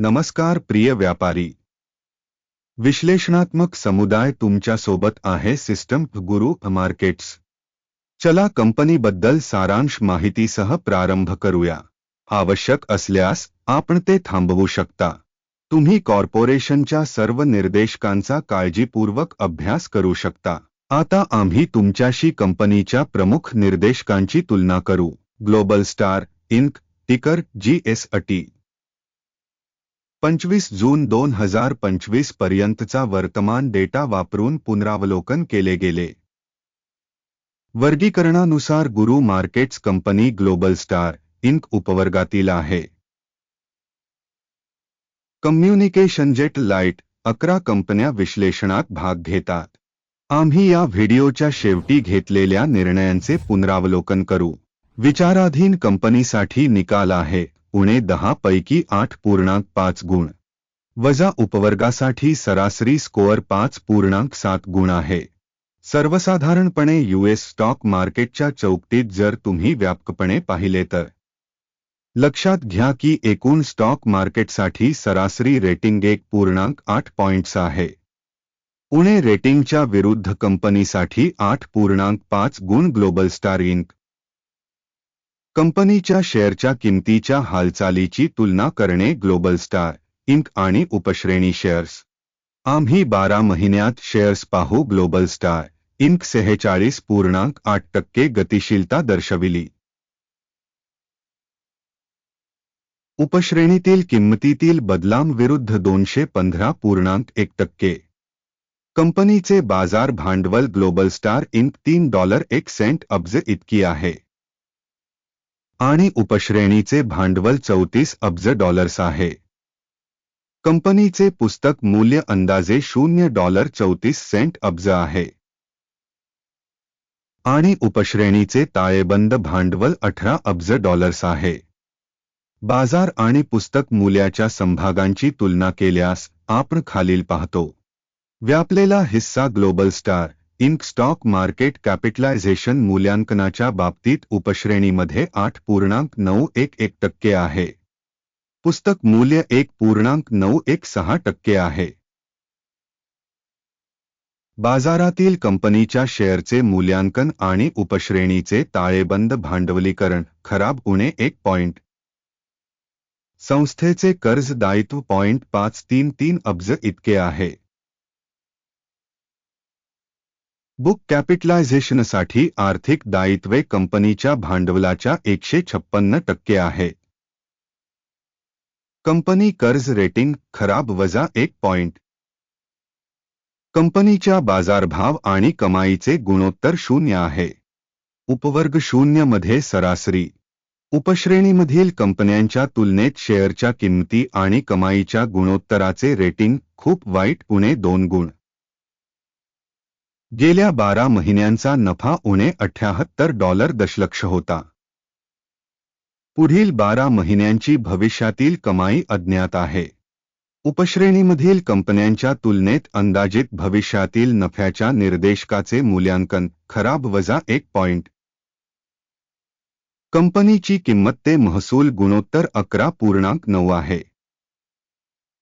नमस्कार प्रिय व्यापारी। विश्लेषणात्मक समुदाय तुमच्या सोबत आहे सिस्टम गुरु मार्केट्स। चला कंपनी कंपनीबद्दल सारांश माहितीसह प्रारंभ करूया। आवश्यक असल्यास आपण ते थांबवू शकता। तुम्ही कॉर्पोरेशनच्या सर्व निर्देशकांचा काळजीपूर्वक अभ्यास करू शकता। आता आम्ही तुमच्याशी कंपनीच्या प्रमुख निर्देशकांची तुलना करू। ग्लोबल स्टार, इंक, टिकर, जी एस अटी पंचवीस जून दोन हजार पंचवीस पर्यंतचा वर्तमान डेटा वापरून पुनरावलोकन केले गेले. वर्गीकरणानुसार गुरु markets company global star Inc उपवर्गातील आहे. कम्युनिकेशन जेट लाइट अकरा कंपन्या विश्लेषणात भाग घेतात. आम्ही या व्हिडिओच्या शेवटी घेतलेल्या निर्णयांचे पुनरावलोकन करू. विचाराधीन कंपनीसाठी निकाल आहे. उणे दहा पैकी आठ पूर्णांक पाच गुण. वजा उपवर्गासाठी सरासरी स्कोअर पाच पूर्णांक सात गुण आहे. सर्वसाधारणपणे यूएस स्टॉक मार्केटच्या चौकटीत जर तुम्ही व्यापकपणे पाहिले तर. लक्षात घ्या की एकूण स्टॉक मार्केट मार्केटसाठी सरासरी रेटिंग एक पूर्णांक आठ पॉइंट्स आहे. उणे रेटिंगच्या विरुद्ध कंपनीसाठी आठ पूर्णांक पाच गुण ग्लोबल स्टार इंक. कंपनीच्या शेअरच्या किमतीच्या हालचालीची तुलना करणे ग्लोबल स्टार इंक आणि उपश्रेणी शेअर्स. आम्ही बारा महिन्यात शेअर्स पाहू ग्लोबल स्टार इंक सेहेचाळीस पूर्णांक आठ टक्के गतिशीलता दर्शविली. उपश्रेणीतील किंमतीतील बदलांविरुद्ध दोनशे पंधरा पूर्णांक एक टक्के. कंपनीचे बाजार भांडवल ग्लोबल स्टार इंक तीन डॉलर एक सेंट अब्ज इतकी आहे. आणि उपश्रेणीचे भांडवल चौतीस अब्ज डॉलर्स आहे. कंपनीचे पुस्तक मूल्य अंदाजे शून्य डॉलर चौतीस सेंट अब्ज आहे. आणि उपश्रेणीचे ताळेबंद भांडवल अठरा अब्ज डॉलर्स आहे. बाजार आणि पुस्तक मूल्याच्या संभागांची तुलना केल्यास आपण खालील पाहतो. व्यापलेला हिस्सा global star Inc stock market capitalisation मूल्यांकनाच्या बाबतीत उपश्रेणीमध्ये आठ पूर्णांक नऊ एक एक टक्के आहे. पुस्तक मूल्य एक पूर्णांक नऊ एक सहा टक्के आहे. बाजारातील कंपनीच्या शेअरचे मूल्यांकन आणि उपश्रेणीचे ताळेबंद भांडवलीकरण खराब उणे एक पॉइंट. संस्थेचे कर्ज दायित्व पॉइंट पाच तीन तीन अब्ज इतके आहे. बुक कॅपिटलायझेशनसाठी आर्थिक दायित्वे कंपनीच्या भांडवलाच्या एकशे छप्पन्न टक्के आहे. कंपनी कर्ज रेटिंग खराब वजा एक पॉइंट. कंपनीच्या बाजारभाव आणि कमाईचे गुणोत्तर शून्य आहे. उपवर्ग शून्यमध्ये सरासरी. उपश्रेणीमधील कंपन्यांच्या तुलनेत शेअरच्या किंमती आणि कमाईच्या गुणोत्तराचे रेटिंग खूप वाईट उणे दोन गुण. गेल्या बारा महिन्यांचा नफा उणे अठ्याहत्तर डॉलर दशलक्ष होता. पुढील बारा महिन्यांची भविष्यातील कमाई अज्ञात आहे. उपश्रेणीमधील कंपन्यांच्या तुलनेत अंदाजित भविष्यातील नफ्याच्या निर्देशकाचे मूल्यांकन खराब वजा एक पॉइंट. कंपनीची किंमत ते महसूल गुणोत्तर अकरा पूर्णांक नऊ आहे.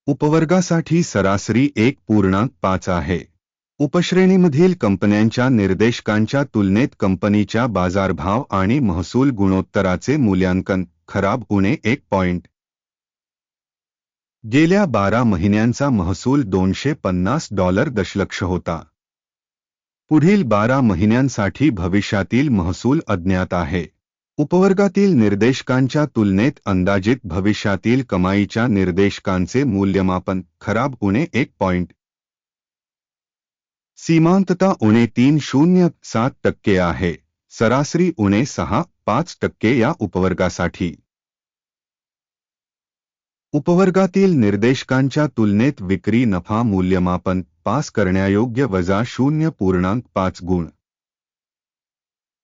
उपवर्गासाठी सरासरी एक पूर्णांक पाच आहे. उपश्रेणीमधील कंपन्यांच्या निर्देशकांच्या तुलनेत कंपनीच्या बाजारभाव आणि महसूल गुणोत्तराचे मूल्यांकन खराब उणे एक पॉइंट गेल्या बारा महिन्यांचा महसूल दोनशे पन्नास डॉलर दशलक्ष होता. पुढील बारा महिन्यांसाठी भविष्यातील महसूल अज्ञात आहे. उपवर्गातील निर्देशकांच्या तुलनेत अंदाजित भविष्यातील कमाईच्या निर्देशकांचे मूल्यमापन खराब उणे एक पॉइंट सीमांतता उणे तीन शून्य सात टक्के आहे. सरासरी उणे सहा पाच टक्के या उपवर्गासाठी. उपवर्गातील निर्देशकांच्या तुलनेत विक्री नफा मूल्यमापन पास करण्यायोग्य वजा शून्य पूर्णांक पाच गुण.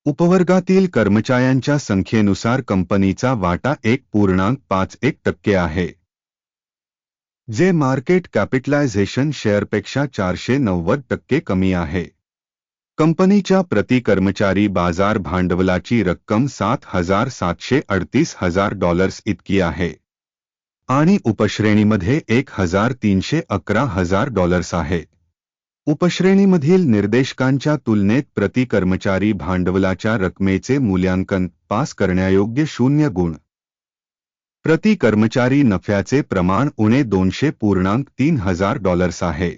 उपवर्गातील कर्मचाऱ्यांच्या संख्येनुसार कंपनीचा वाटा एक पूर्णांक पाच एक टक्के आहे. जे मार्केट कॅपिटलायझेशन शेअरपेक्षा चारशे नव्वद टक्के कमी आहे. कंपनीच्या प्रति कर्मचारी बाज़ार भांडवलाची रक्कम सात हज़ार सातशे अडतीस हज़ार डॉलर्स इतकी आहे. आणि उपश्रेणीमध्ये एक हज़ार तीनशे अकरा हज़ार डॉलर्स आहे. उपश्रेणीमधील निर्देशकांच्या तुलनेत प्रति कर्मचारी भांडवलाच्या रकमेचे मूल्यांकन पास करण्यायोग्य शून्य गुण प्रति कर्मचारी नफ्याचे प्रमाण उणे दोनशे पूर्णांक तीन हजार डॉलर्स आहे.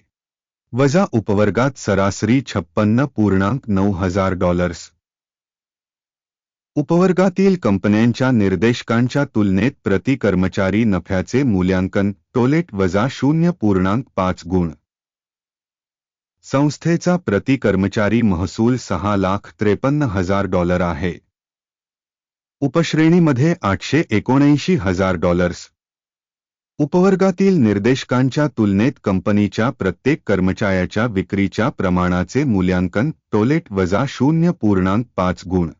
वजा उपवर्गात सरासरी छप्पन्न पूर्णांक नऊ हजार डॉलर्स. उपवर्गातील कंपन्यांच्या निर्देशकांच्या तुलनेत प्रति कर्मचारी नफ्याचे मूल्यांकन टोलेट वजा शून्य पूर्णांक पाच गुण. संस्थेचा प्रति कर्मचारी महसूल सहा लाख त्रेपन्न हजार डॉलर आहे. उपश्रेणीमध्ये आठशे एकोणऐंशी हजार डॉलर्स. उपवर्गातील निर्देशकांच्या तुलनेत कंपनीच्या प्रत्येक कर्मचाऱ्याच्या विक्रीच्या प्रमाणाचे मूल्यांकन टोलेट वजा शून्य पूर्णांक पाच गुण.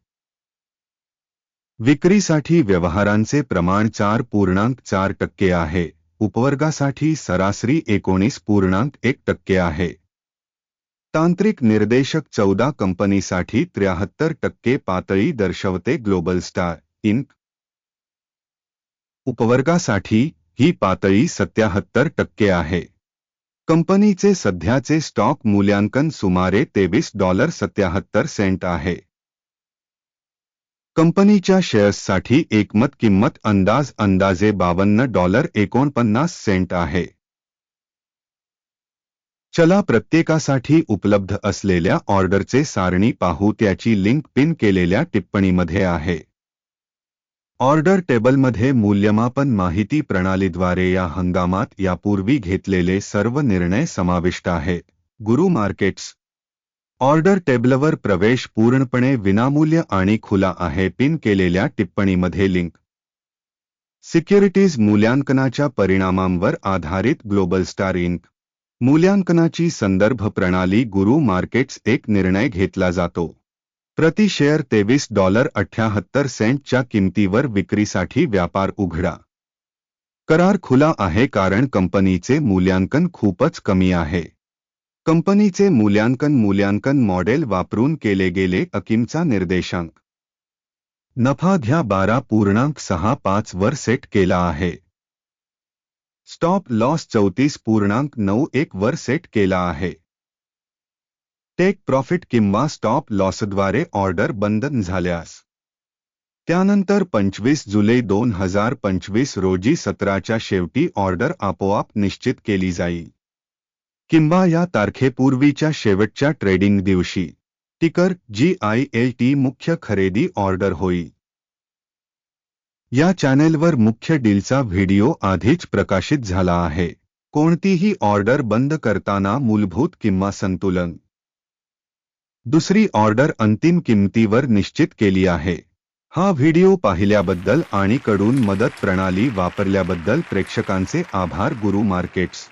विक्रीसाठी व्यवहारांचे प्रमाण चार पूर्णांक चार टक्के आहे. उपवर्गासाठी सरासरी एकोणीस पूर्णांक एक टक्के आहे. तांत्रिक निर्देशक चौदा कंपनीसाठी त्र्याहत्तर टक्के पातळी दर्शवते ग्लोबल स्टार, इंक. उपवर्गासाठी ही पातळी सत्याहत्तर टक्के आहे. कंपनीचे सध्याचे स्टॉक मूल्यांकन सुमारे तेवीस डॉलर सत्याहत्तर सेंट आहे. कंपनीच्या शेअर्ससाठी एकमत किंमत अंदाज अंदाजे बावन्न डॉलर एकोणपन्नास सेंट आहे. चला प्रत्येकासाठी उपलब्ध असलेल्या ऑर्डरचे सारणी पाहू. त्याची लिंक पिन केलेल्या टिप्पणीमध्ये आहे. ऑर्डर टेबलमध्ये मूल्यमापन माहिती प्रणालीद्वारे या हंगामात यापूर्वी घेतलेले सर्व निर्णय समाविष्ट आहे. गुरु मार्केट्स. ऑर्डर टेबलवर प्रवेश पूर्णपणे विनामूल्य आणि खुला आहे. पिन केलेल्या टिप्पणीमध्ये लिंक. सिक्युरिटीज मूल्यांकनाच्या परिणामांवर आधारित ग्लोबल स्टार इंक. मूल्यांकनाची संदर्भ प्रणाली गुरु मार्केट्स एक निर्णय घेतला जातो. प्रति शेअर तेवीस डॉलर अठ्याहत्तर सेंटच्या किमतीवर विक्रीसाठी व्यापार उघडा. करार खुला आहे कारण कंपनीचे मूल्यांकन खूपच कमी आहे. कंपनीचे मूल्यांकन मूल्यांकन मॉडेल वापरून केले गेले अकिमचा निर्देशांक. नफा घ्या बारा पूर्णांक सहा पाच वर सेट केला आहे. स्टॉप लॉस चौतीस पूर्णांक नऊ एक वर सेट केला आहे. टेक प्रॉफिट किंवा स्टॉप लॉसद्वारे ऑर्डर बंधन झाल्यास. त्यानंतर पंचवीस जुलै दोन हजार पंचवीस रोजी सतराच्या शेवटी ऑर्डर आपोआप निश्चित केली जाईल. किंवा या तारखेपूर्वीच्या शेवटच्या ट्रेडिंग दिवशी. टिकर जी आय एल टी मुख्य खरेदी ऑर्डर होईल. या चॅनेलवर मुख्य डीलचा व्हिडिओ आधीच प्रकाशित झाला आहे. कोणतीही ऑर्डर बंद करताना मूलभूत किंवा संतुलन. दुसरी ऑर्डर अंतिम किंमतीवर निश्चित केली आहे. हा व्हिडिओ पाहिल्याबद्दल आणि कडून मदत प्रणाली वापरल्याबद्दल प्रेक्षकांचे आभार गुरु मार्केट्स.